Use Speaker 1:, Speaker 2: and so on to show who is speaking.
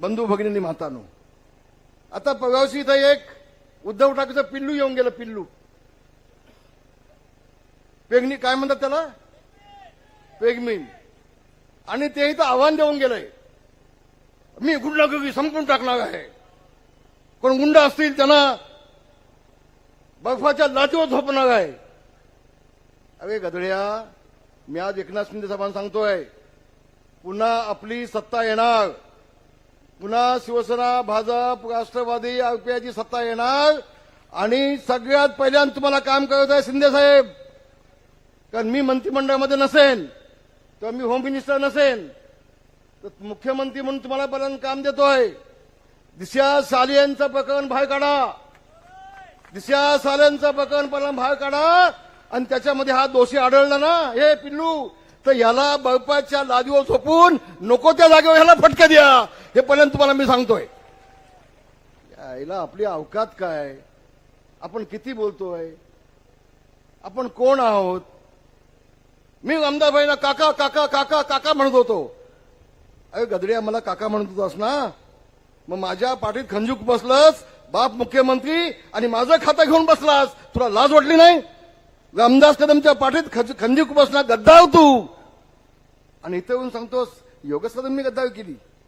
Speaker 1: बंधू भगिनी मातानो आता व्यवस्थित एक उद्धव ठाकरेचं पिल्लू येऊन गेलं पिल्लू. पेगणी काय म्हणतात त्याला? पेगमीन आणि ते इथं आव्हान देऊन गेलंय. मी गुंडागर्दी संपून टाकणार आहे. कोण गुंड असतील त्यांना बर्फाच्या लाटीवर झोपणार आहे. अरे गधड्या मी आज एकनाथ शिंदे साहेबांना सांगतोय पुन्हा आपली सत्ता येणार. पुन्हा शिवसेना भाजप राष्ट्रवादी आरपीआयची सत्ता येणार. आणि सगळ्यात पहिल्यांदा तुम्हाला काम करत आहे शिंदे साहेब. कारण मी मंत्रिमंडळामध्ये नसेन किंवा मी होम मिनिस्टर नसेन तर मुख्यमंत्री म्हणून तुम्हाला पर्यंत काम देतोय. दिशा सालियांचं प्रकरण बाहेर काढा. दिशा साल्यांचं प्रकरण पर्यंत बाहेर काढा. आणि त्याच्यामध्ये हा दोषी आढळला ना? हे पिल्लू तर याला बळपाच्या लादीवर झोपून नको त्या जागेवर ह्याला फटके द्या. हे पर्यंत तुम्हाला मी सांगतोय. यायला आपली अवकात काय? आपण किती बोलतोय? आपण कोण आहोत? मी आमदारबाईला काका काका काका काका म्हणत होतो. अरे गदड्या मला काका म्हणत होतास ना? मग माझ्या पाठीत खंजूक बसलंस बाप मुख्यमंत्री आणि माझं खातं घेऊन बसलास. तुला लाज वाटली नाही? रामदास कदमच्या पाठीत खंजूक बसला गद्दाव तू. आणि इथं येऊन सांगतोस योगसाधन मी गद्दावी केली.